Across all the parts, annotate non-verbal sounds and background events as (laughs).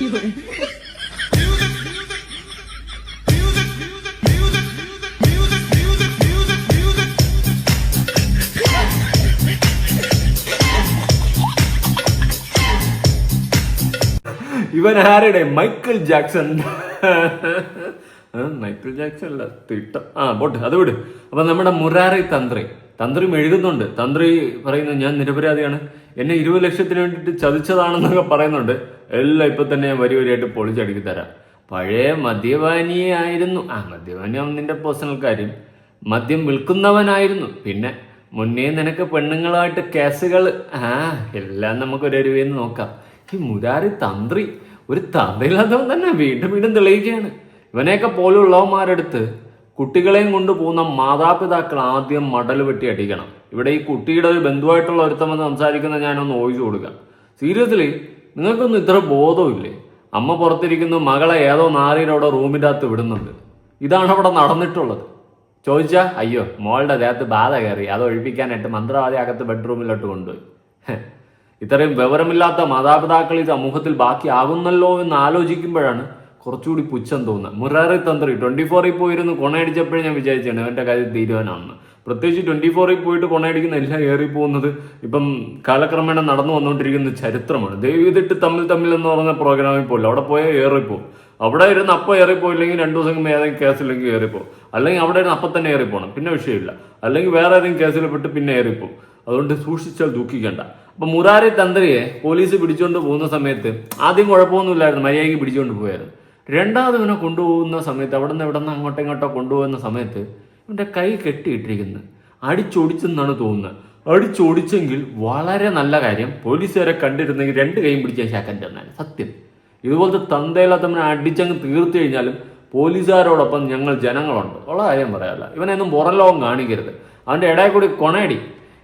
ഇവൻ ആരുടെ Michael Jackson. Michael Jackson അല്ല തിട്ടം. ആ പോട്ടെ അത് വിട്. അപ്പൊ നമ്മുടെ മുരാറി തന്ത്രി. തന്ത്രി എഴുതുന്നുണ്ട്. തന്ത്രി പറയുന്നു ഞാൻ നിരപരാധിയാണ്. എന്നെ ഇരുപത് ലക്ഷത്തിന് വേണ്ടിയിട്ട് ചതിച്ചതാണെന്നൊക്കെ പറയുന്നുണ്ട്. എല്ലാം ഇപ്പൊ തന്നെ ഞാൻ വരി വരിയായിട്ട് പൊളിച്ചടുക്കി തരാം. പഴയ മദ്യപാനിയെ ആയിരുന്നു. ആ മദ്യപാനിയാവും നിന്റെ പേഴ്സണൽ കാര്യം. മദ്യം വിൽക്കുന്നവനായിരുന്നു. പിന്നെ മുന്നേ നിനക്ക് പെണ്ണുങ്ങളായിട്ട് കേസുകൾ ആ എല്ലാം നമുക്ക് ഒരു നോക്കാം. ഈ മുരാരി തന്ത്രി ഒരു തന്ത്രിയില്ലാത്തവൻ തന്നെ വീണ്ടും വീണ്ടും തെളിയിക്കുകയാണ്. ഇവനെയൊക്കെ പോലുള്ളവന്മാരെടുത്ത് കുട്ടികളെയും കൊണ്ട് പോകുന്ന മാതാപിതാക്കൾ ആദ്യം മടൽ വെട്ടി അടിക്കണം. ഇവിടെ ഈ കുട്ടിയുടെ ഒരു ബന്ധുവായിട്ടുള്ള ഒരുത്തം വന്ന് സംസാരിക്കുന്ന ഞാനൊന്ന് ഓയിച്ചു കൊടുക്കാം. സീരിയസ്ലി നിങ്ങൾക്കൊന്നും ഇത്ര ബോധമില്ലേ അമ്മ പുറത്തിരിക്കുന്നു മകളെ ഏതോ നാരീനോടെ റൂമിന്റെ അകത്ത് വിടുന്നുണ്ട്. ഇതാണ് അവിടെ നടന്നിട്ടുള്ളത്. ചോദിച്ചാ അയ്യോ മോളുടെ ദേഹത്ത് ബാധ കയറി. അത് ഒഴിപ്പിക്കാനായിട്ട് മന്ത്രവാദി അകത്ത് ബെഡ്റൂമിലോട്ട് കൊണ്ടുപോയി. ഇത്രയും വിവരമില്ലാത്ത മാതാപിതാക്കൾ ഈ സമൂഹത്തിൽ ബാക്കിയാകുന്നല്ലോ എന്ന് ആലോചിക്കുമ്പോഴാണ് കുറച്ചുകൂടി പുച്ഛം തോന്നുന്നത് മുരാറി തന്ത്രി ട്വന്റി ഫോറിൽ പോയിരുന്നു കൊണയടിച്ചപ്പോഴേ ഞാൻ വിചാരിച്ചാണ് അവന്റെ കാര്യം തീരുവാനാണെന്ന് പ്രത്യേകിച്ച് ട്വന്റി ഫോറിൽ പോയിട്ട് കൊണയടിക്കുന്ന എല്ലാം ഏറി പോകുന്നത് ഇപ്പം കാലക്രമേണ നടന്നു വന്നുകൊണ്ടിരിക്കുന്ന ചരിത്രമാണ്. ദൈവത്തിട്ട് തമ്മിൽ തമ്മിൽ എന്ന് പറഞ്ഞ പ്രോഗ്രാമിൽ പോലും അവിടെ പോയാൽ ഏറിപ്പോകും. അവിടെ ഇരുന്ന് അപ്പം ഏറിപ്പോയില്ലെങ്കിൽ രണ്ടു ദിവസം കഴിയുമ്പോൾ ഏതെങ്കിലും കേസില്ലെങ്കിൽ ഏറിപ്പോകും. അല്ലെങ്കിൽ അവിടെ ഇരുന്ന് അപ്പം തന്നെ ഏറിപ്പോണം പിന്നെ വിഷയമില്ല. അല്ലെങ്കിൽ വേറെ ഏതെങ്കിലും കേസിൽ പെട്ട് പിന്നെ ഏറിപ്പോകും. അതുകൊണ്ട് സൂക്ഷിച്ചാൽ ദുഃഖിക്കേണ്ട. അപ്പൊ മുരാരി തന്ത്രിയെ പോലീസ് പിടിച്ചുകൊണ്ട് പോകുന്ന സമയത്ത് ആദ്യം കുഴപ്പമൊന്നുമില്ലായിരുന്നു. മര്യാദയ്ക്ക് പിടിച്ചുകൊണ്ട് പോയായിരുന്നു. രണ്ടാമത് ഇവനെ കൊണ്ടുപോകുന്ന സമയത്ത് അവിടെ നിന്ന് ഇവിടെ നിന്ന് അങ്ങോട്ടോ ഇങ്ങോട്ടോ കൊണ്ടുപോകുന്ന സമയത്ത് ഇവന്റെ കൈ കെട്ടിയിട്ടിരിക്കുന്നു അടിച്ചൊടിച്ചെന്നാണ് തോന്നുന്നത്. അടിച്ചൊടിച്ചെങ്കിൽ വളരെ നല്ല കാര്യം. പോലീസുകാരെ കണ്ടിരുന്നെങ്കിൽ രണ്ട് കൈയും പിടിച്ച ശാക്കൻ ചെന്നാൽ സത്യം. ഇതുപോലത്തെ തന്തയില്ലാത്തവനെ അടിച്ചങ്ങ് തീർത്തു കഴിഞ്ഞാലും പോലീസുകാരോടൊപ്പം ഞങ്ങൾ ജനങ്ങളുണ്ട്. ഉള്ള കാര്യം പറയാമല്ല ഇവനെയൊന്നും പുറം ലോകം കാണിക്കരുത്. അവന്റെ ഇടയിൽ കൂടി കൊണയടി.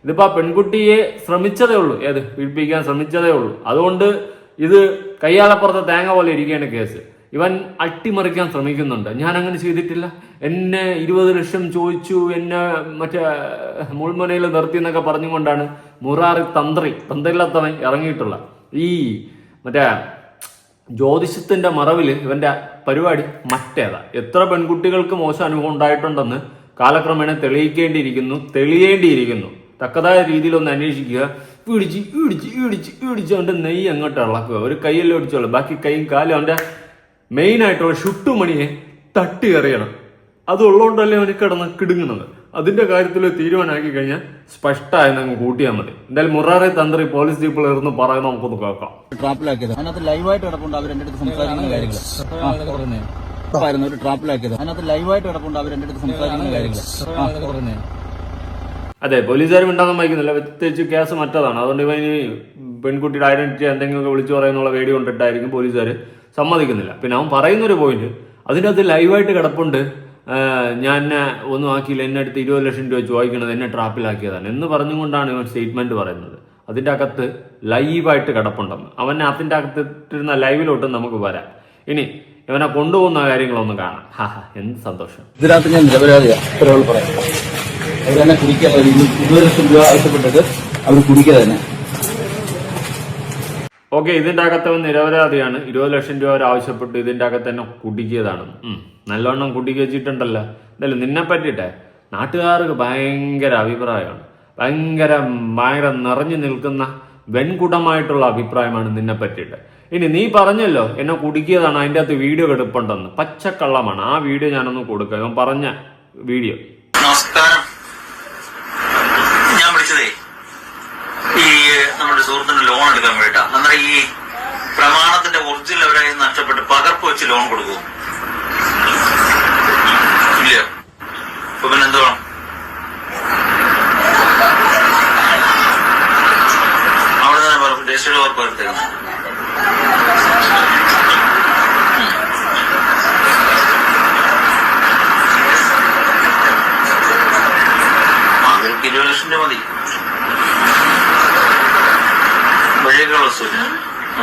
ഇതിപ്പോൾ ആ പെൺകുട്ടിയെ ശ്രമിച്ചതേ ഉള്ളൂ. ഏത്? പീഡിപ്പിക്കാൻ ശ്രമിച്ചതേ ഉള്ളൂ. അതുകൊണ്ട് ഇത് കയ്യാലപ്പുറത്തെ തേങ്ങ പോലെ ഇരിക്കുകയാണ് കേസ്. ഇവൻ അട്ടിമറിക്കാൻ ശ്രമിക്കുന്നുണ്ട്. ഞാൻ അങ്ങനെ ചെയ്തിട്ടില്ല. എന്നെ ഇരുപത് ലക്ഷം ചോദിച്ചു എന്നെ മറ്റേ മുൾമുനയിൽ നിർത്തി എന്നൊക്കെ പറഞ്ഞുകൊണ്ടാണ് മുറാറി തന്ത്രി തന്ത്രില്ലാത്തവൻ ഇറങ്ങിയിട്ടുള്ള. ഈ മറ്റേ ജ്യോതിഷത്തിന്റെ മറവിൽ ഇവന്റെ പരിപാടി മറ്റേതാ. എത്ര പെൺകുട്ടികൾക്ക് മോശം അനുഭവം ഉണ്ടായിട്ടുണ്ടെന്ന് കാലക്രമേണ തെളിയിക്കേണ്ടിയിരിക്കുന്നു തെളിയേണ്ടിയിരിക്കുന്നു. തക്കതായ രീതിയിൽ ഒന്ന് അന്വേഷിക്കുക. ഇടിച്ച് ഇടിച്ച് ഇടിച്ച് ഇടിച്ച് അവന്റെ നെയ്യ് അങ്ങോട്ട് ഇളക്കുക. ഒരു കൈയ്യല്ലേ ഒടിച്ചോളൂ ബാക്കി കൈയും കാലും അവന്റെ മെയിൻ ആയിട്ടുള്ള ഷുട്ടുമണിയെ തട്ടി എറിയണം. അതുള്ളതുകൊണ്ടല്ലേ അവന് കിടന്ന് കിടുങ്ങുന്നത്. അതിന്റെ കാര്യത്തിൽ തീരുമാനമാക്കി കഴിഞ്ഞാൽ സ്പഷ്ടമായി അങ്ങ് കൂട്ടിയാൽ മതി. എന്തായാലും മുറാറെ തന്ത്രി പോലീസ് ജീപ്പിൽ ഇരുന്ന് പറയുന്നത് നമുക്കൊന്ന് കേൾക്കാം. ട്രാപ്പിലാക്കിയത്. അതിനകത്ത് ലൈവായിട്ട് കിടപ്പുണ്ട് അവർ എന്റെ അടുത്ത് സംസാരിക്കുന്ന കാര്യങ്ങൾ ആ പറഞ്ഞേ ആയിരുന്നു ഒരു ട്രാപ്പിലാക്കിയത്. അതിനകത്ത് ലൈവായിട്ട് കിടപ്പുണ്ട് അവർ എന്റെ അടുത്ത് സംസാരിക്കുന്ന കാര്യങ്ങൾ ആ. പറഞ്ഞേ അതെ. പോലീസുകാർ മിണ്ടാന്നും വായിക്കുന്നില്ല പ്രത്യേകിച്ച് കേസ് മറ്റതാണ്. അതുകൊണ്ട് ഇവ ഇനി പെൺകുട്ടിയുടെ ഐഡന്റിറ്റി എന്തെങ്കിലുമൊക്കെ വിളിച്ചു പറയുന്നുള്ള പേടി കൊണ്ടിട്ടായിരിക്കും പോലീസുകാർ സമ്മതിക്കുന്നില്ല. പിന്നെ അവൻ പറയുന്നൊരു പോയിന്റ് അതിന്റെ അകത്ത് ലൈവായിട്ട് കിടപ്പുണ്ട്. ഞാൻ ഒന്നും ആക്കിയില്ല. എന്നെ അടുത്ത് ഇരുപത് ലക്ഷം രൂപ ചോദിക്കണത് എന്നെ ട്രാപ്പിലാക്കിയതാണ്. എന്ന് പറഞ്ഞുകൊണ്ടാണ് ഇവൻ സ്റ്റേറ്റ്മെന്റ് പറയുന്നത്. അതിന്റെ അകത്ത് ലൈവായിട്ട് കിടപ്പുണ്ടെന്ന്. അവനെ അതിന്റെ അകത്ത് ഇട്ടിരുന്ന ലൈവിലോട്ടും നമുക്ക് വരാം. ഇനി ഇവനെ കൊണ്ടുപോകുന്ന കാര്യങ്ങളൊന്ന് കാണാം. ഹാ എന്ത് സന്തോഷം. ഇതിനകത്ത് ഞാൻ നിരപരാധിയാണ് പറയാം അവർ തന്നെ കുടിക്കാൻ ഇരുപത് ലക്ഷം രൂപ ആവശ്യപ്പെട്ടത് അവർ കുടിക്കുക തന്നെ. ഓക്കെ ഇതിന്റെ അകത്തവൻ നിരപരാധിയാണ്. ഇരുപത് ലക്ഷം രൂപ അവർ ആവശ്യപ്പെട്ടു ഇതിന്റെ അകത്ത് തന്നെ കുടുക്കിയതാണ്. നല്ലവണ്ണം കുടുക്കി വെച്ചിട്ടുണ്ടല്ലോ. എന്തായാലും നിന്നെ പറ്റിട്ടെ നാട്ടുകാർക്ക് ഭയങ്കര അഭിപ്രായമാണ്. ഭയങ്കര ഭയങ്കര നിറഞ്ഞു നിൽക്കുന്ന വെൺകുടമായിട്ടുള്ള അഭിപ്രായമാണ് നിന്നെ പറ്റിയിട്ട്. ഇനി നീ പറഞ്ഞല്ലോ എന്നെ കുടുക്കിയതാണ് അതിന്റെ അകത്ത് വീഡിയോ എടുപ്പുണ്ടെന്ന്. പച്ചക്കള്ളമാണ്. ആ വീഡിയോ ഞാനൊന്ന് കൊടുക്കാം. പറഞ്ഞ വീഡിയോ. നമസ്കാരം ഞാൻ വിളിച്ചതേ ഈ നമ്മുടെ സുഹൃത്തിന് ലോൺ എടുക്കാൻ വേണ്ടിട്ടാ നമ്മുടെ ഈ പ്രമാണത്തിന്റെ ഒറിജിനൽ അവരായി നഷ്ടപ്പെട്ട് പകർപ്പ് വെച്ച് ലോൺ കൊടുക്കും. ഇല്ല? അപ്പൊ പിന്നെ എന്ത് അവിടെ തന്നെ രജിസ്റ്റേഡ് വർക്ക് വരുത്തേക്കുന്നത്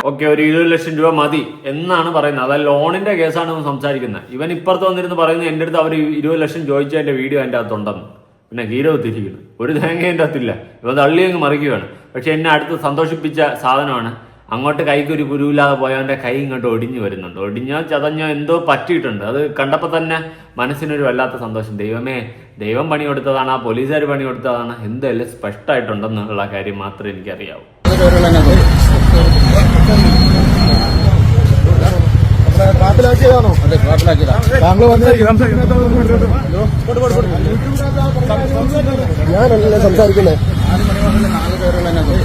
ഓക്കെ ഒരു ഇരുപത് ലക്ഷം രൂപ മതി എന്നാണ് പറയുന്നത്. അതായത് ലോണിന്റെ കേസാണ് സംസാരിക്കുന്നത്. ഇവൻ ഇപ്പുറത്ത് വന്നിരുന്ന് പറയുന്നത് എന്റെ അടുത്ത് അവർ ഇരുപത് ലക്ഷം ചോദിച്ചതിന്റെ വീഡിയോ എന്റെ അകത്തുണ്ടെന്ന്. പിന്നെ ഹീരോ തിരിക്കുന്നു ഒരു തേങ്ങ എന്റെ അകത്തില്ല. ഇവ തള്ളി മറിക്കുകയാണ്. പക്ഷെ എന്നെ അടുത്ത് സന്തോഷിപ്പിച്ച സാധനമാണ്. അങ്ങോട്ട് കൈക്ക് ഒരു കുരുവില്ലാതെ പോയവന്റെ കൈ ഇങ്ങോട്ട് ഒടിഞ്ഞു വരുന്നുണ്ട്. ഒടിഞ്ഞോ ചതഞ്ഞോ എന്തോ പറ്റിയിട്ടുണ്ട്. അത് കണ്ടപ്പോൾ തന്നെ മനസ്സിനൊരു വല്ലാത്ത സന്തോഷം. ദൈവമേ ദൈവം പണി കൊടുത്തതാണ് ആ പോലീസുകാർ പണി കൊടുത്തതാണ്. എന്തെല്ലാം സ്പഷ്ടമായിട്ടുണ്ടെന്നുള്ള കാര്യം മാത്രമേ എനിക്കറിയാവൂ. താങ്കൾ ഞാനല്ലേ സംസാരിക്കുന്നത് അതിനകത്ത്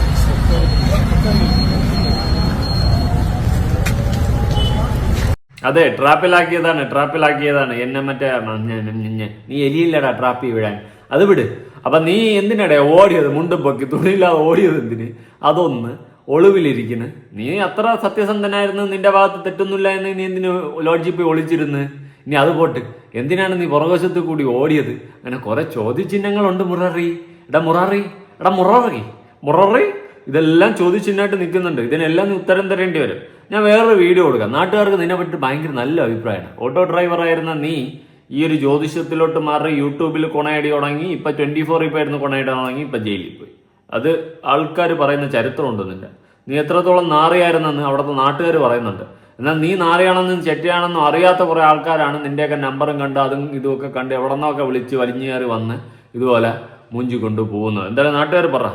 അതെ ട്രാപ്പിലാക്കിയതാണ് ട്രാപ്പിലാക്കിയതാണ്. എന്നെ മറ്റേ നീ എലിയില്ലടാ ട്രാപ്പി വീഴാൻ അത് വിട്. അപ്പൊ നീ എന്തിനടേ ഓടിയത്? മുണ്ടും പൊക്കി തുണിയില്ലാതെ ഓടിയത് എന്തിന്? അതൊന്ന് ഒളിവിലിരിക്കുന്നു. നീ അത്ര സത്യസന്ധനായിരുന്നു നിന്റെ ഭാഗത്ത് തെറ്റൊന്നുമില്ല എന്ന് നീ എന്തിനു ലോഡ്ജിൽ പോയി ഒളിച്ചിരുന്ന്? ഇനി അത് പോട്ട്. എന്തിനാണ് നീ പുറകുവശത്ത് കൂടി ഓടിയത്? അങ്ങനെ കുറെ ചോദ്യചിഹ്നങ്ങളുണ്ട് മുററി. എടാ മുറാറി എടാ മുററി മുററി. ഇതെല്ലാം ചോദ്യചിഹ്നമായിട്ട് നിൽക്കുന്നുണ്ട്. ഇതിനെല്ലാം നീ ഉത്തരം തരേണ്ടി വരും. ഞാൻ വേറൊരു വീഡിയോ കൊടുക്കാം. നാട്ടുകാർക്ക് നിന്നെ പറ്റി ഭയങ്കര നല്ല അഭിപ്രായമാണ്. ഓട്ടോ ഡ്രൈവർ ഡ്രൈവറായിരുന്ന നീ ഈ ഒരു ജ്യോതിഷത്തിലോട്ട് മാറി യൂട്യൂബിൽ കൊണയടി തുടങ്ങി ഇപ്പൊ ട്വന്റി ഫോർ പോയിരുന്നു ആയിരുന്നു കൊണയടി തുടങ്ങി ഇപ്പൊ ജയിലിൽ പോയി. അത് ആൾക്കാർ പറയുന്ന ചരിത്രമുണ്ട് നിന്റെ നീ എത്രത്തോളം നാറിയായിരുന്നെന്ന് അവിടുത്തെ നാട്ടുകാർ പറയുന്നുണ്ട്. എന്നാൽ നീ നാറിയാണെന്നും ചെറ്റിയാണെന്നും അറിയാത്ത കുറേ ആൾക്കാരാണ് നിന്റെയൊക്കെ നമ്പറും കണ്ട് അതും ഇതുമൊക്കെ കണ്ട് എവിടെ നിന്നൊക്കെ വിളിച്ച് വലിഞ്ഞു കയറി വന്ന് ഇതുപോലെ മൂഞ്ചി കൊണ്ടു പോകുന്നത്. എന്തായാലും നാട്ടുകാർ പറ.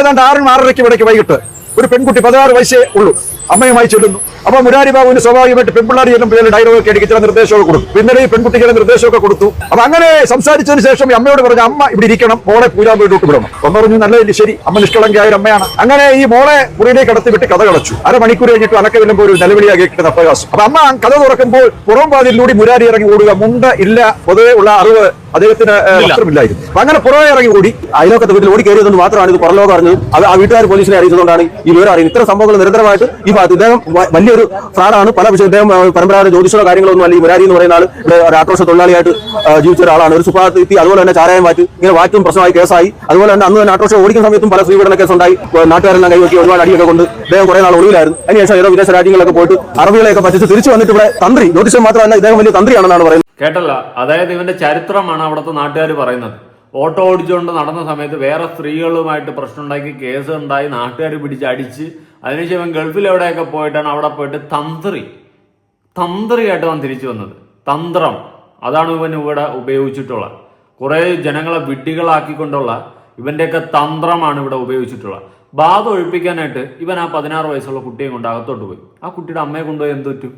ഏതാണ്ട് ആറിന് ആറരയ്ക്ക് വൈകിട്ട് ഒരു പെൺകുട്ടി പതിനാറ് വയസ്സേ ഉള്ളൂ. അമ്മയുമായി ചെല്ലുന്നു. അപ്പൊ മുരാരി ബാബുവിന് സ്വാഭാവികമായിട്ട് പെൺപിള്ളാർ എന്ന പേരിൽ ഒക്കെ അടിക്ക് ചില നിർദ്ദേശമൊക്കെ കൊടുക്കും പിന്നീട് ഈ പെൺകുട്ടിക്ക് ചില നിർദ്ദേശമൊക്കെ കൊടുത്തു. അപ്പൊ അങ്ങനെ സംസാരിച്ചതിന് ശേഷം ഈ അമ്മയോട് പറഞ്ഞു അമ്മ ഇവിടെ ഇരിക്കണം. മോളെ പൂജാ വീട്ടിലോട്ട് വിടണം. അമ്മ പറഞ്ഞു നല്ല ശരി. അമ്മ നിഷ്കളങ്കിയായ ഒരു അമ്മയാണ്. അങ്ങനെ ഈ മോളെ മുറിയിലേക്ക് കടത്തി വിട്ട് കഥ കളച്ചു. അരമണിക്കൂർ കഴിഞ്ഞിട്ട് അലക്ക വരുമ്പോൾ ഒരു നിലവിളിയാക്കി കിട്ടുന്ന പ്രയാസം അപ്പൊ അമ്മ കഥ തുറക്കുമ്പോൾ പുറം വാതിലൂടെ മുരാരി ഇറങ്ങി ഓടുക. മുണ്ട ഇല്ല പൊതുവെ ഉള്ള അറിവ് അദ്ദേഹത്തിന് വസ്ത്രമില്ലായിരുന്നു അപ്പൊ അങ്ങനെ പുറമെ ഇറങ്ങി കൂടി അയലോക്കത്തെ വീട്ടിൽ ഓടി കയറിയതുകൊണ്ട് മാത്രമാണ് ഇത് പുറലോകം അറിഞ്ഞത്. അത് ആ വീട്ടുകാർ പോലീസിനെ അറിയിച്ചതുകൊണ്ടാണ് ഈ വിവരം അറിയുന്നത്. ഇത്തരം സംഭവങ്ങൾ നിരന്തരമായിട്ട് ഈ ഇദ്ദേഹം വ- വലിയൊരു ഫ്രാഡാണ് പല വിഷയം ഇദ്ദേഹം പരമ്പരാഗത ജ്യോതിഷോ കാര്യങ്ങളൊന്നും അല്ല. ഈ മുരാരി എന്ന് പറയുന്ന ആൾ ഇവിടെ ഒരു ആക്രോശ തൊഴിലാളിയായിട്ട് ജീവിച്ച ഒരാളാണ് ഒരു സുഭാഗത്ത് എത്തി അതുപോലെ തന്നെ ചാരായം മാറ്റി ഇങ്ങനെ വാറ്റും പ്രശ്നമായി കേസായി. അതുപോലെ തന്നെ അന്ന് തന്നെ ആക്രോശം ഓടിക്കുന്ന സമയത്തും പല സ്ത്രീപീഡന കേസുണ്ടായി. നാട്ടുകാരെല്ലാം കൈവക്കി ഒരുപാട് അടിയൊക്കെ കൊണ്ട് ഇദ്ദേഹം കുറെ നാൾ ഒളിവിലായിരുന്നു. അതിനുശേഷം ഏതോ വിദേശ രാജ്യങ്ങളൊക്കെ പോയിട്ട് അറബികളെയൊക്കെ പറ്റിച്ച് തിരിച്ചു വന്നിട്ട് ഇവിടെ തന്ത്രി ജ്യോതിഷം മാത്രമല്ല ഇദ്ദേഹം വലിയ തന്ത്രിയാണെന്നാണ് പറയുന്നത്. കേട്ടല്ല. അതായത് ഇവന്റെ ചരിത്രമാണ് അവിടുത്തെ നാട്ടുകാർ പറയുന്നത്. ഓട്ടോ ഓടിച്ചുകൊണ്ട് നടന്ന സമയത്ത് വേറെ സ്ത്രീകളുമായിട്ട് പ്രശ്നമുണ്ടാക്കി കേസ് ഉണ്ടായി നാട്ടുകാർ പിടിച്ച് അടിച്ച് അതിനുശേഷം ഗൾഫിൽ എവിടെയൊക്കെ പോയിട്ടാണ് അവിടെ പോയിട്ട് തന്ത്രി തന്ത്രിയായിട്ട് അവൻ തിരിച്ചു വന്നത്. തന്ത്രം. അതാണ് ഇവൻ ഇവിടെ ഉപയോഗിച്ചിട്ടുള്ള. കുറേ ജനങ്ങളെ വിഡ്ഢികളാക്കിക്കൊണ്ടുള്ള ഇവന്റെയൊക്കെ തന്ത്രമാണ് ഇവിടെ ഉപയോഗിച്ചിട്ടുള്ളത്. ബാധ ഒഴിപ്പിക്കാനായിട്ട് ഇവൻ ആ പതിനാറ് വയസ്സുള്ള കുട്ടിയെ കൊണ്ട് അകത്തോട്ട് പോയി. ആ കുട്ടിയുടെ അമ്മയെ കൊണ്ടുപോയി എന്ത് പറ്റും?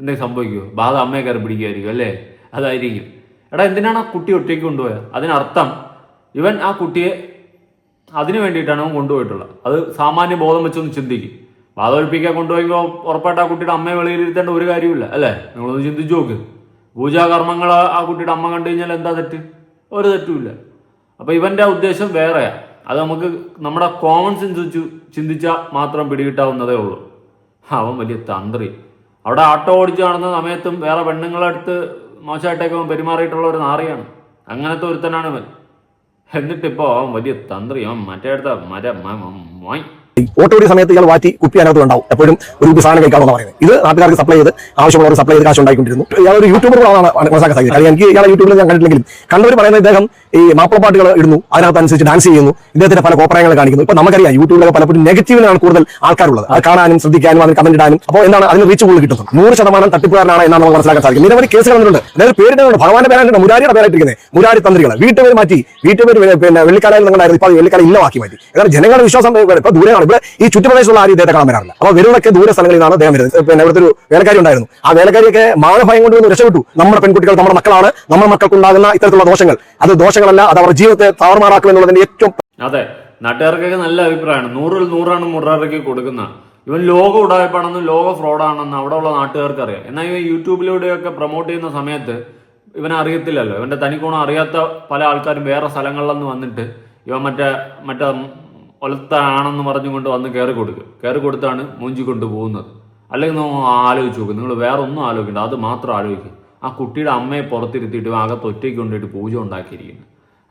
എന്തെങ്കിലും സംഭവിക്കുമോ ബാധ അമ്മയെ കയറി പിടിക്കുമായിരിക്കും അല്ലേ? അതായിരിക്കും. എടാ എന്തിനാണ് ആ കുട്ടി ഒറ്റയ്ക്ക് കൊണ്ടുപോയത്? അതിനർത്ഥം ഇവൻ ആ കുട്ടിയെ അതിനു വേണ്ടിയിട്ടാണ് അവൻ കൊണ്ടുപോയിട്ടുള്ളത്. അത് സാമാന്യ ബോധം വെച്ചൊന്ന് ചിന്തിക്കും. ബാധ ഒഴിപ്പിക്കാൻ കൊണ്ടുപോയെങ്കിൽ ഉറപ്പായിട്ട് ആ കുട്ടിയുടെ അമ്മയെ വെളിയിലിരുത്തേണ്ട ഒരു കാര്യമില്ല അല്ലേ? നിങ്ങളൊന്ന് ചിന്തിച്ചു നോക്ക്. പൂജാകർമ്മങ്ങൾ ആ കുട്ടിയുടെ അമ്മ കണ്ടു കഴിഞ്ഞാൽ എന്താ തെറ്റ്? ഒരു തെറ്റുമില്ല. അപ്പോൾ ഇവന്റെ ഉദ്ദേശം വേറെയാ. അത് നമുക്ക് നമ്മുടെ കോമൺ സെൻസ് വെച്ച് ചിന്തിച്ചാൽ മാത്രം പിടികിട്ടാവുന്നതേ ഉള്ളൂ. അവൻ വലിയ തന്ത്രി. അവിടെ ആട്ടോ ഓടിച്ച് കാണുന്ന സമയത്തും വേറെ പെണ്ണുങ്ങളെ അടുത്ത് മോശമായിട്ടൊക്കെ പെരുമാറിയിട്ടുള്ള ഒരു നാറിയാണ്. അങ്ങനത്തെ ഒരുത്തനാണ് ഇവൻ. എന്നിട്ടിപ്പോ അവൻ വലിയ തന്ത്രിയോ മറ്റേ അടുത്ത മര മോയ്. ഓട്ടോ ഓടിയ സമയത്ത് ഇയാൾ വാറ്റി കുപ്പി അതിനകത്ത് ഉണ്ടാവും എപ്പോഴും ഒരു കുപ്പി സാധനം കഴിക്കാമെന്ന് പറയുന്നത്. ഇത് നാട്ടുകാർക്ക് സപ്ലൈ ചെയ്ത് ആവശ്യമുള്ളവർ സപ്ലൈ ചെയ്ത് കാശ് ഉണ്ടായിക്കൊണ്ടിരുന്നു ഇയാൾ ഒരു യൂട്യൂബർ ആളാണ് മനസ്സിലാക്കാൻ സാധിക്കുന്നത് കാരണം എനിക്ക് ഇയാളെ യൂട്യൂബിൽ ഞാൻ കണ്ടിട്ടില്ലെങ്കിലും കണ്ടവർ പറയുന്നത് ഇദ്ദേഹം ഈ മാപ്പിളപ്പാട്ടുകൾ ഇടുന്നു. അതിനകത്തനുസരിച്ച് ഡാൻസ് ചെയ്യുന്നു. ഇദ്ദേഹത്തിന്റെ പല കോപ്രായങ്ങൾ കാണിക്കുന്നു. ഇപ്പൊ നമുക്കറിയാം യൂട്യൂബിലൊക്കെ പലപ്പോഴും നെഗറ്റീവിലാണ് കൂടുതൽ ആൾക്കാരുള്ളത്. അത് കാണാനും ശ്രദ്ധിക്കാനും അതിന് കമന്റ് ഇടാനും. അപ്പോൾ എന്താണ് അതിന് റീച്ച് കൂടുതൽ കിട്ടുന്നത്? നൂറ് ശതമാനം തട്ടിപ്പുകാരനാണ് എന്നാണ് നമുക്ക് മനസ്സിലാക്കാൻ സാധിക്കും നിരവധി കേസുകൾ വന്നിട്ടുണ്ട് അതായത് പേരിടുന്നുണ്ട്. ഭഗവാന്റെ പേരായിട്ട് മുരാരിയുടെ പേരായിട്ടിരിക്കുന്നത്. മുരാരി തന്ത്രികൾ വീട്ടുപേര് മാറ്റി. വീട്ടുപേര് പിന്നെ വെള്ളിക്കാലയിൽ നിങ്ങളായിരുന്നു ഇപ്പൊ അത് വെള്ളിക്കാല ഇല്ലമാക്കി മാറ്റി. കാരണം ജനങ്ങളുടെ വിശ്വാസം ഇപ്പൊ ദൂരെയാണ്. ഇവിടെ ഈ ചുറ്റുപ്രദേശത്തുള്ള ആരും ഇദ്ദേഹത്തെ കാണാൻ വരാറില്ല അപ്പൊ വരുന്നൊക്കെ ദൂര സ്ഥലങ്ങളിൽ നിന്നാണ് അദ്ദേഹം വരുന്നത്. പിന്നെ ഇവിടുത്തെ ഒരു വേലക്കാരി ഉണ്ടായിരുന്നു. ആ വേലക്കാരിയൊക്കെ മാനഭയം കൊണ്ട് വന്ന് രക്ഷപ്പെട്ടു. നമ്മുടെ പെൺകുട്ടികൾ നമ്മുടെ മക്കളാണ്. നമ്മുടെ മക്കൾക്കുണ്ടാകുന്ന ഇത്തരത്തിലുള്ള ദോഷങ്ങൾ. അത് ദോഷങ്ങളല്ല അത് അവരുടെ ജീവിതത്തെ താറുമാറാക്കും എന്നുള്ളതിന്റെ ഏറ്റവും അതെ നാട്ടുകാർക്കൊക്കെ നല്ല അഭിപ്രായമാണ്. നൂറിൽ നൂറാണ് മുറാറയ്ക്ക് കൊടുക്കുന്ന. ഇവൻ ലോക ഉടായ്പാണെന്നും ലോക ഫ്രോഡാണെന്നും ഉള്ള നാട്ടുകാർക്ക് അറിയാം എന്നാൽ ഇവൻ യൂട്യൂബിലൂടെയൊക്കെ പ്രൊമോട്ട് ചെയ്യുന്ന സമയത്ത് ഇവൻ അറിയത്തില്ലല്ലോ. ഇവന്റെ തനിക്കോണം അറിയാത്ത പല ആൾക്കാരും വേറെ സ്ഥലങ്ങളിൽ നിന്ന് വന്നിട്ട് ഇവൻ മറ്റേ മറ്റേ ഒലത്താണെന്ന് പറഞ്ഞുകൊണ്ട് വന്ന് കയറി കൊടുക്കുക കയറി കൊടുത്താണ് മൂഞ്ചി കൊണ്ടുപോകുന്നത്. അല്ലെങ്കിൽ നമ്മൾ ആലോചിച്ച് നോക്കും. നിങ്ങൾ വേറെ ഒന്നും ആലോചിക്കണ്ട. അത് മാത്രം ആലോചിക്കുക ആ കുട്ടിയുടെ അമ്മയെ പുറത്തിരുത്തിയിട്ട് അകത്ത് ഒറ്റയ്ക്ക് കൊണ്ടിട്ട് പൂജ ഉണ്ടാക്കിയിരിക്കുന്നു.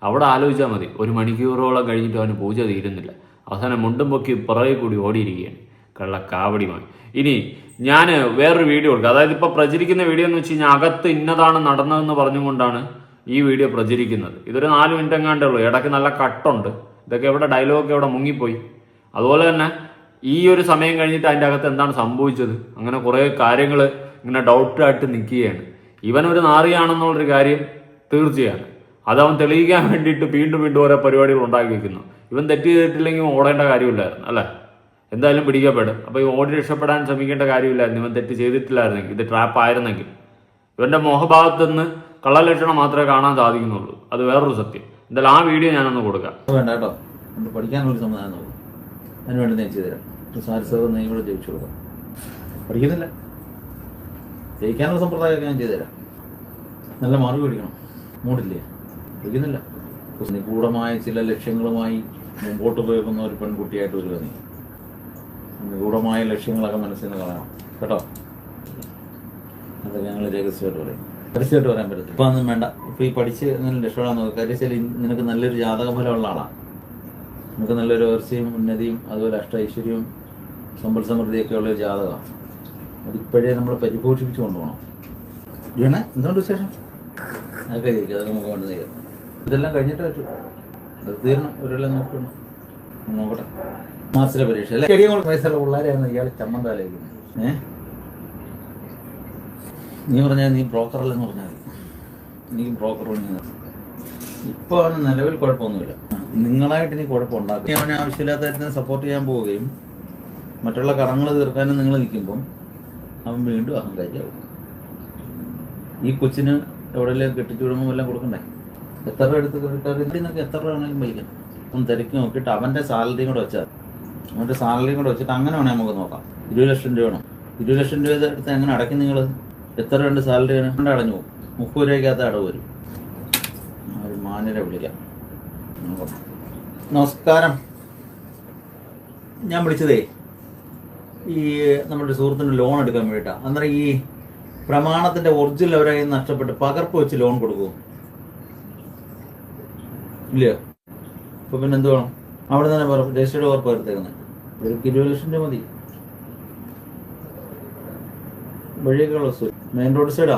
അവിടെ ആലോചിച്ചാൽ മതി. ഒരു മണിക്കൂറോളം കഴിഞ്ഞിട്ട് അവന് പൂജ തീരുന്നില്ല. അവസാനം മുണ്ടും പൊക്കി പുറകെ കൂടി ഓടിയിരിക്കുകയാണ്. കള്ള കാവടിമായി ഇനി ഞാൻ വേറൊരു വീഡിയോ കൊടുക്കുക അതായത് ഇപ്പോൾ പ്രചരിക്കുന്ന വീഡിയോ എന്ന് വെച്ച് കഴിഞ്ഞാൽ അകത്ത് ഇന്നതാണ് നടന്നതെന്ന് പറഞ്ഞുകൊണ്ടാണ് ഈ വീഡിയോ പ്രചരിക്കുന്നത്. ഇതൊരു നാല് മിനിറ്റ് എങ്ങാണ്ടേ ഉള്ളൂ. ഇടയ്ക്ക് നല്ല കട്ടുണ്ട്. ഇതൊക്കെ എവിടെ ഡയലോഗൊക്കെ എവിടെ മുങ്ങിപ്പോയി. അതുപോലെ തന്നെ ഈ ഒരു സമയം കഴിഞ്ഞിട്ട് അതിന്റെ അകത്ത് എന്താണ് സംഭവിച്ചത്? അങ്ങനെ കുറേ കാര്യങ്ങൾ ഇങ്ങനെ ഡൗട്ടായിട്ട് നിൽക്കുകയാണ്. ഇവൻ ഒരു നാറിയാണെന്നുള്ളൊരു കാര്യം തീർച്ചയാണ്. അത് അവൻ തെളിയിക്കാൻ വേണ്ടിയിട്ട് വീണ്ടും വീണ്ടും ഓരോ പരിപാടികൾ ഉണ്ടാക്കി വെക്കുന്നു. ഇവൻ തെറ്റ് ചെയ്തിട്ടില്ലെങ്കിൽ ഓടേണ്ട കാര്യമില്ലായിരുന്നു അല്ലേ? എന്തായാലും പിടിക്കപ്പെടും. അപ്പോൾ ഈ ഓടി രക്ഷപ്പെടാൻ ശ്രമിക്കേണ്ട കാര്യമില്ലായിരുന്നു. ഇവൻ തെറ്റ് ചെയ്തിട്ടില്ലായിരുന്നെങ്കിൽ ഇത് ട്രാപ്പ് ആയിരുന്നെങ്കിൽ. ഇവന്റെ മോഹഭാഗത്ത് നിന്ന് കള്ളലക്ഷണം മാത്രമേ കാണാൻ സാധിക്കുന്നുള്ളൂ. അത് വേറൊരു സത്യം. എന്തായാലും ആ വീഡിയോ ഞാനൊന്ന് കൊടുക്കാം. അത് വേണ്ട കേട്ടോ. നമുക്ക് പഠിക്കാനുള്ള സംവിധാനം നോക്കും അതിന് വേണ്ടി ഞാൻ ചെയ്തുതരാം. സാരസവ് നീ ഇവിടെ ജയിച്ചു കൊടുക്കാം. പഠിക്കുന്നില്ല. ജയിക്കാനുള്ള സമ്പ്രദായമൊക്കെ ഞാൻ ചെയ്തുതരാം. നല്ല മാർക്ക് പഠിക്കണം മൂടില്ലേ? പഠിക്കുന്നില്ല. നിഗൂഢമായ ചില ലക്ഷ്യങ്ങളുമായി മുമ്പോട്ട് പോകുന്ന ഒരു പെൺകുട്ടിയായിട്ട് വരിക നീ നിഗൂഢമായ ലക്ഷ്യങ്ങളൊക്കെ മനസ്സിൽ നിന്ന് കളയണം കേട്ടോ? അതൊക്കെ ഞങ്ങൾ രഹസ്യമായിട്ട് പറയും. രഹസ്യമായിട്ട് പറയാൻ പറ്റത്തില്ല. ഇപ്പൊ ഒന്നും വേണ്ട. ഇപ്പൊ ഈ പഠിച്ച് എന്തെങ്കിലും രക്ഷപ്പെടാൻ നോക്കുക കാര്യം വെച്ചാൽ നിനക്ക് നല്ലൊരു ജാതക ഫലമുള്ള ആളാണ് നിനക്ക് നല്ലൊരു ഉയർച്ചയും ഉന്നതിയും അതുപോലെ അഷ്ട ഐശ്വര്യവും സമ്പൽ സമൃദ്ധിയൊക്കെ ഉള്ള ഒരു ജാതകമാണ് അതിപ്പോഴേ നമ്മൾ പരിപോഷിപ്പിച്ച് കൊണ്ടുപോകണം വീണേ എന്തുകൊണ്ട് വിശേഷം? അതൊക്കെ ചോദിക്കും. അതൊക്കെ നമുക്ക് വേണ്ടി ചെയ്യാം ഇതെല്ലാം കഴിഞ്ഞിട്ട് പറ്റും. അത് തീരണം. ഒരെല്ലാം നോക്കണം നോക്കട്ടെ. മാർച്ചിലെ പരീക്ഷ. അല്ലേ? ചെറിയ വയസ്സുള്ള പിള്ളേരെയാണ് ഇയാൾ ചമ്മന്താലേക്കുന്നത് ഏഹ് നീ പറഞ്ഞാൽ നീ ബ്രോക്കറല്ലെന്ന് പറഞ്ഞാൽ നീ ബ്രോക്കർ ഇപ്പൊ അവന് നിലവിൽ കുഴപ്പമൊന്നുമില്ല. നിങ്ങളായിട്ട് നീ കുഴപ്പമുണ്ടാക്കും. അവനെ ആവശ്യമില്ലാത്ത സപ്പോർട്ട് ചെയ്യാൻ പോവുകയും മറ്റുള്ള കടങ്ങൾ തീർക്കാനും നിങ്ങൾ നിൽക്കുമ്പം അവൻ വീണ്ടും അഹങ്കാരിയാവും ഈ കൊച്ചിന് എവിടെയെല്ലാം കെട്ടിച്ചു വിടുമ്പോൾ എല്ലാം കൊടുക്കണ്ടേ? എത്ര രൂപ എടുത്ത് കിട്ടാറിന്നൊക്കെ എത്ര രൂപ വേണമെങ്കിലും വഹിക്കണം ഒന്ന് തിരക്കി നോക്കിയിട്ട് അവന്റെ സാലറിയും കൂടെ വെച്ചാൽ അവന്റെ സാലറിയും കൂടെ വെച്ചിട്ട് അങ്ങനെ വേണേൽ നമുക്ക് നോക്കാം. ഇരുപത് ലക്ഷം രൂപ വേണം. ഇരുപത് ലക്ഷം രൂപ എടുത്ത് എങ്ങനെ അടയ്ക്കും നിങ്ങൾ എത്ര രണ്ട് സാലറി കൊണ്ട് അടഞ്ഞു പോകും മുപ്പത് രൂപയ്ക്കകത്ത് അടവ് വരും. ഒരു മാന്യരെ വിളിക്കാം. നമസ്കാരം. ഞാൻ വിളിച്ചതേ ഈ നമ്മുടെ സുഹൃത്തിന് ലോൺ എടുക്കാൻ വേണ്ടിയിട്ടാണ് അന്നേരം ഈ പ്രമാണത്തിന്റെ ഒറിജിനൽ അവരെ കയ്യിൽ നഷ്ടപ്പെട്ട് പകർപ്പ് വെച്ച് ലോൺ കൊടുക്കും ഇല്ലയോ? അപ്പൊ പിന്നെ എന്ത് വേണം? അവിടെ തന്നെ രജിസ്റ്റേർഡ് പകർപ്പ് വരുത്തേക്കുന്നത് ഇരുപത് ലക്ഷം രൂപ മതി. വഴിയൊക്കെയുള്ള വസ്തു മെയിൻ റോഡ് സൈഡാ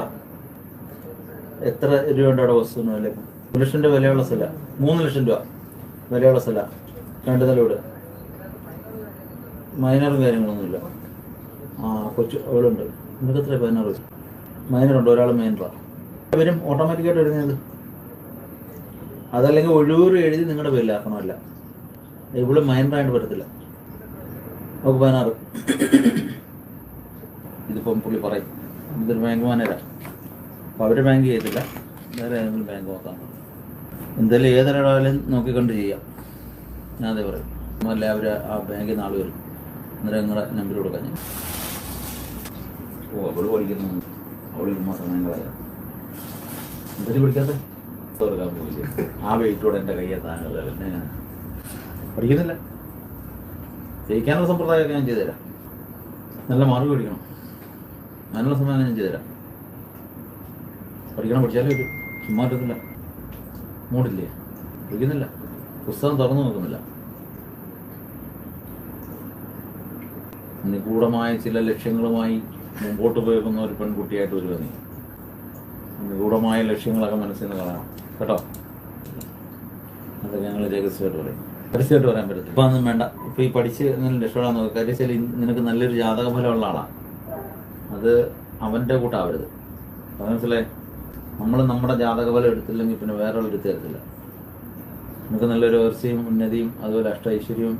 എത്ര രൂപയുണ്ട് അവിടെ വസ്തുവിന് വില ഒരു ലക്ഷം രൂപ വിലയുള്ള സ്ഥല. മൂന്ന് ലക്ഷം രൂപ വിലയുള്ള സ്ഥല. രണ്ട് നില വീട്. മൈനറും കാര്യങ്ങളൊന്നുമില്ല ആ കൊച്ചു അവളുണ്ട്. നിനക്ക് എത്ര പതിനാറ് മൈനറുണ്ട് ഒരാൾ മൈനറാ വരും ഓട്ടോമാറ്റിക്കായിട്ട് എഴുതിയത് അതല്ലെങ്കിൽ ഒഴിവൂറ് എഴുതി നിങ്ങളുടെ പേരിലാക്കണമല്ല ഇവിടെ മൈനറായിട്ട് പറ്റത്തില്ല. നമുക്ക് പതിനാറ് ഇതിപ്പം പുള്ളി പറയും. ഇതൊരു ബാങ്ക് മാനേജാ അപ്പോൾ അവർ ബാങ്ക് ചെയ്തില്ല വേറെ ഏതെങ്കിലും ബാങ്ക് നോക്കാം. എന്തായാലും ഏതൊരാളും നോക്കിക്കൊണ്ട് ചെയ്യാം. ഞാൻ അതേ പറയും. അല്ല അവർ ആ ബാങ്കിൽ നാളെ വരും. അന്നേരം നിങ്ങളുടെ നമ്പർ കൊടുക്കാൻ ഞാൻ. ഓ അവൾ പഠിക്കുന്നു. അവൾ ചുമ്മാ സമയം കളയാം എന്തായാലും പിടിക്കാത്ത തുറക്കാൻ പോയില്ല. ആ വെയിറ്റോടെ എന്റെ കയ്യെത്താനുള്ള പിന്നെ ഞാൻ പഠിക്കുന്നില്ല. ജയിക്കാനുള്ള സമ്പ്രദായമൊക്കെ ഞാൻ ചെയ്തുതരാം. നല്ല മാർക്ക് പഠിക്കണം അതിനുള്ള സമയം ഞാൻ ചെയ്തുതരാം. പഠിക്കണം പഠിച്ചാലേ ഒരു ചുമ്മാ പറ്റത്തില്ല മൂടില്ലേ? പഠിക്കുന്നില്ല പുസ്തകം തുറന്നു നോക്കുന്നില്ല. നിഗൂഢമായ ചില ലക്ഷ്യങ്ങളുമായി മുമ്പോട്ട് പോകുന്ന ഒരു പെൺകുട്ടിയായിട്ട് വരിക നീ. നിഗൂഢമായ ലക്ഷ്യങ്ങളൊക്കെ മനസ്സിൽ നിന്ന് കാണാം കേട്ടോ? അതൊക്കെ ഞങ്ങൾ രഹസ്യമായിട്ട് പറയും. രഹസ്യമായിട്ട് പറയാൻ പറ്റത്തില്ല. ഇപ്പൊ ഒന്നും വേണ്ട. ഇപ്പൊ ഈ പഠിച്ച് എന്തെങ്കിലും രക്ഷപ്പെടാൻ നോക്കുക കാര്യം നിനക്ക് നല്ലൊരു ജാതകഫലമുള്ള ആളാണ് അത് അവന്റെ കൂട്ടാവരുത്. മനസ്സിലെ നമ്മൾ നമ്മുടെ ജാതകബലം എടുത്തില്ലെങ്കിൽ പിന്നെ വേറെ ഒരു തരത്തില്ല. നമുക്ക് നല്ലൊരു ഉയർച്ചയും ഉന്നതിയും അതുപോലെ അഷ്ട ഐശ്വര്യവും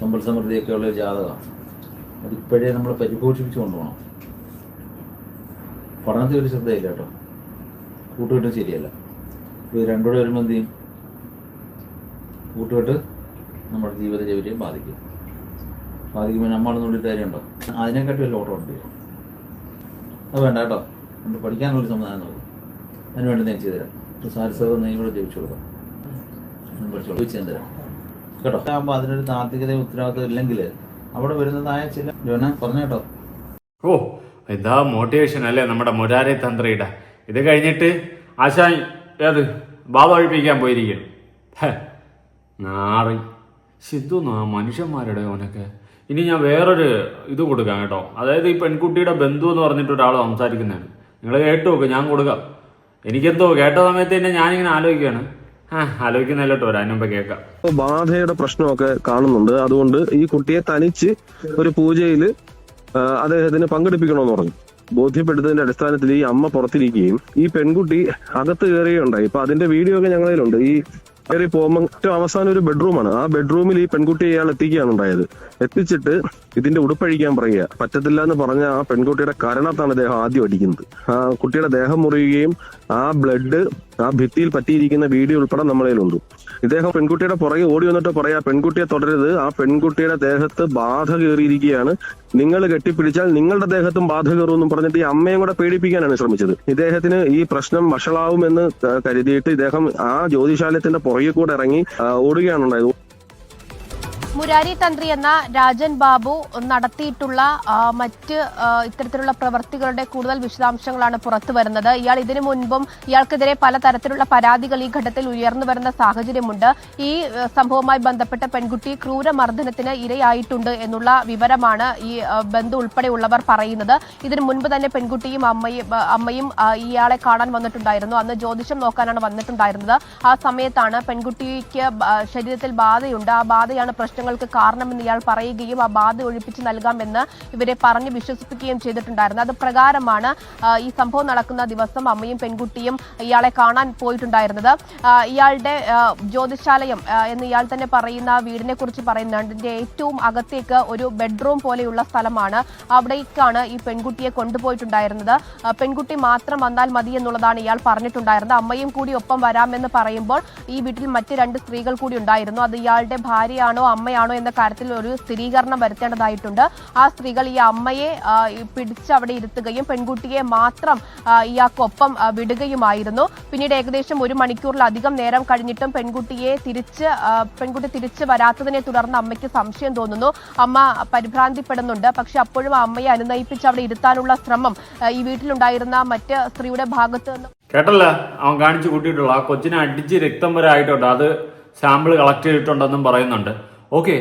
സമ്പൽ സമൃദ്ധിയൊക്കെ ഉള്ള ഒരു ജാതകമാണ് അതിപ്പോഴേ നമ്മൾ പരിപോഷിപ്പിച്ചു കൊണ്ടുപോകണം. പഠനത്തിൽ ഒരു ശ്രദ്ധയില്ല കേട്ടോ. കൂട്ടുകെട്ടും ശരിയല്ല. ഇത് രണ്ടുകൂടെ വരുമ്പോൾ എന്ത് ചെയ്യും? കൂട്ടുകെട്ട് നമ്മുടെ ജീവിത ജൈവര്യം ബാധിക്കും. ബാധിക്കുമ്പോൾ നമ്മൾ കാര്യമുണ്ടോ? അതിനെക്കാട്ടി വല്ല ഓട്ടം ഉണ്ട്? അത് വേണ്ട കേട്ടോ. നമ്മൾ പഠിക്കാനുള്ള സംവിധാനം നോക്കും അതിന് വേണ്ടി ഞാൻ ചെയ്തുതരാം. സാരസവ് നീ ഇവിടെ ജയിച്ചു കൊടുക്കാം. പഠിച്ചോളൂ തരാം. കേട്ടോ? ആകുമ്പോൾ അതിനൊരു താത്വികതയും ഉത്തരവാദിത്വം ഇല്ലെങ്കിൽ അവിടെ വരുന്നതായ ചില ജോന പറഞ്ഞു കേട്ടോ. ഓ എന്താ മോട്ടിവേഷൻ അല്ലേ നമ്മുടെ മുരാരി തന്ത്രിയുടെ. ഇത് കഴിഞ്ഞിട്ട് ആശാ ഏത്? ബാധ ഒഴിപ്പിക്കാൻ പോയിരിക്കും നാറി. സിദ്ധു ആ മനുഷ്യന്മാരുടെ ഓനൊക്കെ ഇനി ഞാൻ വേറൊരു ഇത് കൊടുക്കാം കേട്ടോ. അതായത് ഈ പെൺകുട്ടിയുടെ ബന്ധു എന്ന് പറഞ്ഞിട്ട് ഒരാൾ സംസാരിക്കുന്നതാണ്. നിങ്ങൾ കേട്ടു നോക്ക് ഞാൻ കൊടുക്കാം. എനിക്കെന്തോ കേട്ട സമയത്ത് തന്നെ ഞാനിങ്ങനെ ആലോചിക്കുകയാണ്. ബാധയുടെ പ്രശ്നമൊക്കെ കാണുന്നുണ്ട്. അതുകൊണ്ട് ഈ കുട്ടിയെ തനിച്ച് ഒരു പൂജയിൽ അദ്ദേഹത്തിന് പങ്കെടുപ്പിക്കണമെന്ന് പറഞ്ഞു. ബോധ്യപ്പെടുത്തതിന്റെ അടിസ്ഥാനത്തിൽ ഈ അമ്മ പുറത്തിരിക്കുകയും ഈ പെൺകുട്ടി അകത്ത് കയറുകയുണ്ടായി ഇപ്പൊ അതിന്റെ വീഡിയോ ഒക്കെ ഞങ്ങളിലുണ്ട്. ഈ കയറി പോകുമ്പോൾ ഏറ്റവും അവസാനം ഒരു ബെഡ്റൂമാണ്. ആ ബെഡ്റൂമിൽ ഈ പെൺകുട്ടി ഇയാൾ എത്തിക്കുകയാണ് ഉണ്ടായത്. എത്തിച്ചിട്ട് ഇതിന്റെ ഉടുപ്പഴിക്കാൻ പറയുക. പറ്റത്തില്ല എന്ന് പറഞ്ഞ ആ പെൺകുട്ടിയുടെ കരണത്താണ് ഇദ്ദേഹം ആദ്യം അടിക്കുന്നത്. ആ കുട്ടിയുടെ ദേഹം മുറിയുകയും ആ ബ്ലഡ് ആ ഭിത്തിയിൽ പറ്റിയിരിക്കുന്ന വീഡിയോ ഉൾപ്പെടെ നമ്മളതിലുണ്ട് ഇദ്ദേഹം പെൺകുട്ടിയുടെ പുറകെ ഓടി വന്നിട്ട് പറയാ പെൺകുട്ടിയെ തുടരുത് ആ പെൺകുട്ടിയുടെ ദേഹത്ത് ബാധ കയറിയിരിക്കുകയാണ്. നിങ്ങൾ കെട്ടിപ്പിടിച്ചാൽ നിങ്ങളുടെ ദേഹത്തും ബാധ കയറുമെന്നും പറഞ്ഞിട്ട് ഈ അമ്മയും കൂടെ പേടിപ്പിക്കാനാണ് ശ്രമിച്ചത്. ഇദ്ദേഹത്തിന് ഈ പ്രശ്നം വഷളാവുമെന്ന് കരുതിയിട്ട് ഇദ്ദേഹം ആ ജ്യോതിശാലയത്തിന്റെ പുറകെ കൂടെ ഇറങ്ങി ഓടുകയാണുണ്ടായത്. മുരാരി തന്ത്രി എന്ന രാജൻ ബാബു നടത്തിയിട്ടുള്ള മറ്റ് ഇത്തരത്തിലുള്ള പ്രവർത്തികളുടെ കൂടുതൽ വിശദാംശങ്ങളാണ് പുറത്തു വരുന്നത്. ഇയാൾ ഇതിനു മുൻപും ഇയാൾക്കെതിരെ പലതരത്തിലുള്ള പരാതികൾ ഈ ഘട്ടത്തിൽ ഉയർന്നു വരുന്ന സാഹചര്യമുണ്ട്. ഈ സംഭവവുമായി ബന്ധപ്പെട്ട പെൺകുട്ടി ക്രൂരമർദ്ദനത്തിന് ഇരയായിട്ടുണ്ട് എന്നുള്ള വിവരമാണ് ഈ ബന്ധു ഉൾപ്പെടെയുള്ളവർ പറയുന്നത്. ഇതിനു മുൻപ് തന്നെ പെൺകുട്ടിയും അമ്മയും അമ്മയും ഇയാളെ കാണാൻ വന്നിട്ടുണ്ടായിരുന്നു. അന്ന് ജ്യോതിഷം നോക്കാനാണ് വന്നിട്ടുണ്ടായിരുന്നത്. ആ സമയത്താണ് പെൺകുട്ടിക്ക് ശരീരത്തിൽ ബാധയുണ്ട്. ആ ബാധയാണ് പ്രശ്നങ്ങൾക്ക് കാരണമെന്ന് ഇയാൾ പറയുകയും ആ ബാധ ഒഴിപ്പിച്ച് നൽകാമെന്ന് ഇവരെ പറഞ്ഞ് വിശ്വസിപ്പിക്കുകയും ചെയ്തിട്ടുണ്ടായിരുന്നു. അത് പ്രകാരമാണ് ഈ സംഭവം നടക്കുന്ന ദിവസം അമ്മയും പെൺകുട്ടിയും ഇയാളെ കാണാൻ പോയിട്ടുണ്ടായിരുന്നത്. ഇയാളുടെ ജ്യോതിശാലയം എന്ന് ഇയാൾ തന്നെ പറയുന്ന വീടിനെ കുറിച്ച് പറയുന്നുണ്ട് ഏറ്റവും അകത്തേക്ക് ഒരു ബെഡ്റൂം പോലെയുള്ള സ്ഥലമാണ് അവിടേക്കാണ് ഈ പെൺകുട്ടിയെ കൊണ്ടുപോയിട്ടുണ്ടായിരുന്നത്. പെൺകുട്ടി മാത്രം വന്നാൽ മതി എന്നുള്ളതാണ് ഇയാൾ പറഞ്ഞിട്ടുണ്ടായിരുന്നത്. അമ്മയും കൂടി ഒപ്പം വരാമെന്ന് പറയുമ്പോൾ ഈ വീട്ടിൽ മറ്റ് രണ്ട് സ്ത്രീകൾ കൂടി ഉണ്ടായിരുന്നു. അത് ഇയാളുടെ ഭാര്യയാണോ അമ്മയാണോ എന്ന കാര്യത്തിൽ ഒരു സ്ഥിരീകരണം വരുത്തേണ്ടതായിട്ടുണ്ട്. ആ സ്ത്രീകൾ ഈ അമ്മയെ പിടിച്ച് അവിടെ ഇരുത്തുകയും പെൺകുട്ടിയെ മാത്രം ഇയാൾക്കൊപ്പം വിടുകയുമായിരുന്നു. പിന്നീട് ഏകദേശം ഒരു മണിക്കൂറിലധികം നേരം കഴിഞ്ഞിട്ടും പെൺകുട്ടിയെ തിരിച്ച് പെൺകുട്ടി തിരിച്ച് വരാത്തതിനെ തുടർന്ന് അമ്മയ്ക്ക് സംശയം തോന്നുന്നു. അമ്മ പരിഭ്രാന്തിപ്പെടുന്നുണ്ട്. പക്ഷെ അപ്പോഴും അമ്മയെ അനുനയിപ്പിച്ച് അവിടെ ഇരുത്താനുള്ള ശ്രമം ഈ വീട്ടിലുണ്ടായിരുന്ന മറ്റ് സ്ത്രീയുടെ ഭാഗത്ത് നിന്ന് കേട്ടല്ല അവൻ കാണിച്ചു കൂട്ടിയിട്ടുള്ള ആ കൊച്ചിനെ അടിച്ച് രക്തം വരെ ആയിട്ടുണ്ട്. അത് സാമ്പിൾ കളക്ട് ചെയ്തിട്ടുണ്ടെന്നും പറയുന്നുണ്ട്. ഓക്കെ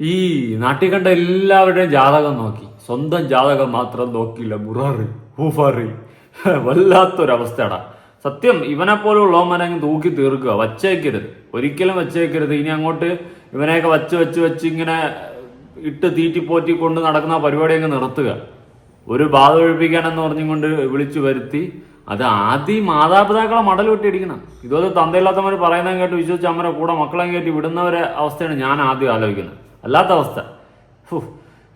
ഈ നാട്ടിൽ കണ്ട എല്ലാവരുടെയും ജാതകം നോക്കി. സ്വന്തം ജാതകം മാത്രം നോക്കിയില്ല. മുറാറി ഹൂഫാറി. (laughs) വല്ലാത്തൊരവസ്ഥയാടാ. സത്യം ഇവനെ പോലുള്ളവന്മാരെ അങ്ങ് തൂക്കി തീർക്കുക. വച്ചേക്കരുത്. ഒരിക്കലും വച്ചേക്കരുത്. ഇനി അങ്ങോട്ട് ഇവനെയൊക്കെ വച്ച് വെച്ച് വെച്ച് ഇങ്ങനെ ഇട്ട് തീറ്റിപ്പോറ്റി കൊണ്ട് നടക്കുന്ന പരിപാടി അങ്ങ് നിർത്തുക. ഒരു ബാധ ഒഴിപ്പിക്കാനെന്ന് പറഞ്ഞുകൊണ്ട് വിളിച്ചു വരുത്തി അത് ആദ്യം മാതാപിതാക്കളെ മടൽ വെട്ടിയിടിക്കണം ഇതുപോലെ തന്തയില്ലാത്തവർ പറയുന്നത് കേട്ട് വിശ്വസിച്ച് അമ്മരെ കൂടെ മക്കളെ കയറ്റി വിടുന്നവരെ അവസ്ഥയാണ് ഞാൻ ആദ്യം ആലോചിക്കുന്നത്. അല്ലാത്ത അവസ്ഥ.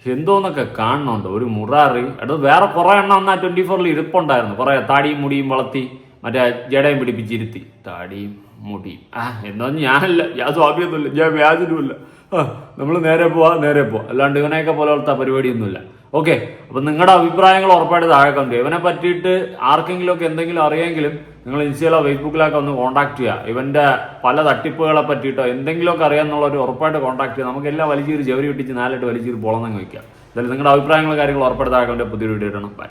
എന്തോന്നൊക്കെ കാണണമുണ്ട് ഒരു മുറാറി. അടുത്ത് വേറെ കുറെ എണ്ണം എന്നാൽ ട്വന്റി ഫോറിൽ ഇരിപ്പുണ്ടായിരുന്നു. കുറേ താടിയും മുടിയും വളർത്തി മറ്റേ ജടയും പിടിപ്പിച്ചിരുത്തി. താടിയും മുടിയും. ആ എന്നൊന്നും ഞാനല്ല. ഞാൻ സ്വാഭിയൊന്നുമില്ല. ഞാൻ വ്യാജനുമില്ല. നമ്മൾ നേരെ പോവാ നേരെ പോവാ. അല്ലാണ്ട് ഇവനെയൊക്കെ പോലത്തെ പരിപാടിയൊന്നുമില്ല. ഓക്കെ അപ്പൊ നിങ്ങളുടെ അഭിപ്രായങ്ങൾ ഉറപ്പായിട്ട് താഴെ കണ്ടു ഇവനെ പറ്റിയിട്ട് ആർക്കെങ്കിലും ഒക്കെ എന്തെങ്കിലും അറിയാമെങ്കിലും നിങ്ങൾ ഇൻസ്റ്റയിലോ ഫേസ്ബുക്കിലൊക്കെ ഒന്ന് കോൺടാക്ട് ചെയ്യുക. ഇവന്റെ പല തട്ടിപ്പുകളെ പറ്റിയിട്ടോ എന്തെങ്കിലുമൊക്കെ അറിയാമെന്നുള്ള ഒരു ഉറപ്പായിട്ട് കോൺടാക്ട് ചെയ്യുക. നമുക്ക് എല്ലാം വലിച്ചൊരു ജവരി വെട്ടിച്ച് നാലിട്ട് വലിച്ചൊരു പൊളന്നങ്ങ് വയ്ക്കാം എന്തായാലും നിങ്ങളുടെ അഭിപ്രായങ്ങളും കാര്യങ്ങളും ഉറപ്പായിട്ട് താഴെ കണ്ടു പുതിയൊരു വീഡിയോ ഇടണം